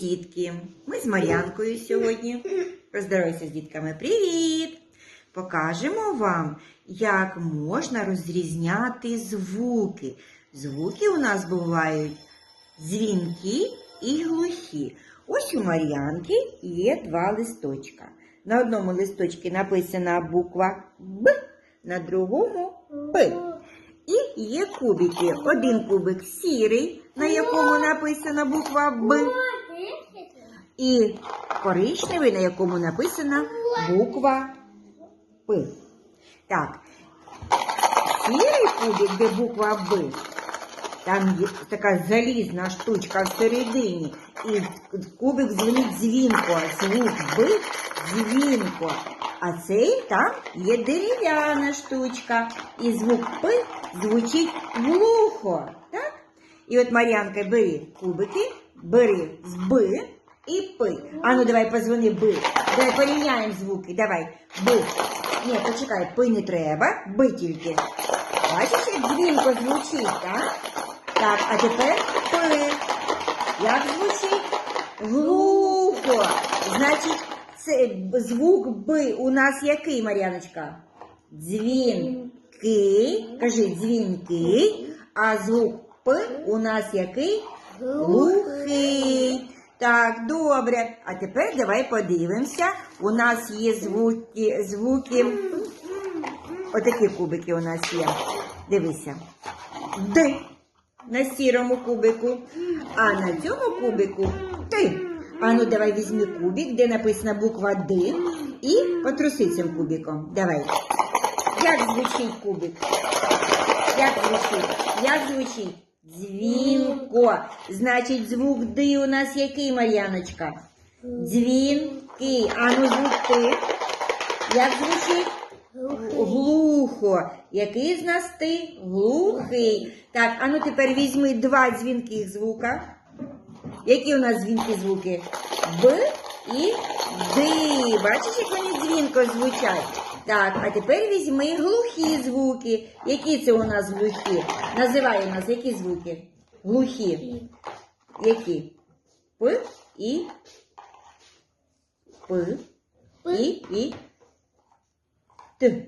Дітки! Ми з Мар'янкою сьогодні. Поздоровайся з дітками. Привіт! Покажемо вам, як можна розрізняти звуки. Звуки у нас бувають дзвінкі і глухі. Ось у Мар'янки є два листочка. На одному листочці написана буква Б, на другому П. І є кубики. Один кубик сірий, на якому написана буква Б, і коричневий, на якому написана буква П. Так, сірий кубик, де буква Б, там така залізна штучка всередині, і кубик дзвонить дзвінко, звук Б дзвінко. А цей там є дерев'яна штучка, і звук П звучить глухо. Так? І от Мар'янка, бери кубики, бери з Б і П. Ану, давай позвони Б. Давай порівняємо звуки. Давай. Б. Ні, почекай, П не треба, Б тільки. Бачиш, як дзвінко звучить, так? Так, а тепер П. Як звучить? Глухо. Значить, це звук Б у нас який, Мар'яночка? Дзвінкий. Кажи дзвінкий. А звук П у нас який? Глухий. Так, добре. А тепер давай подивимося. У нас є звуки, звуки. Отакі кубики у нас є. Дивися. Д на сірому кубику. А на цьому кубику Т. А ну давай візьми кубик, де написана буква Д, і потруси цим кубиком. Давай. Як звучить кубик? Як звучить? Як звучить? Дзвінко. Значить, звук Д у нас який, Мар'яночка? Дзвінкий. А ну звук Т. Як звучить? Глухо. Який з нас ти? Глухий. Так, а ну тепер візьми два дзвінких звука. Які у нас дзвінкі звуки? Б і Д. Бачиш, як вони дзвінко звучать? Так, а тепер візьми глухі звуки. Які це у нас глухі? Називай у нас які звуки? Глухі. Які? П і П і і Т.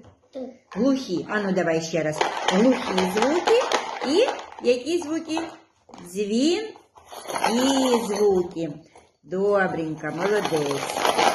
Глухі. Ану, давай ще раз. Глухі звуки і які звуки? Дзвін і звуки. Добренько, молодець.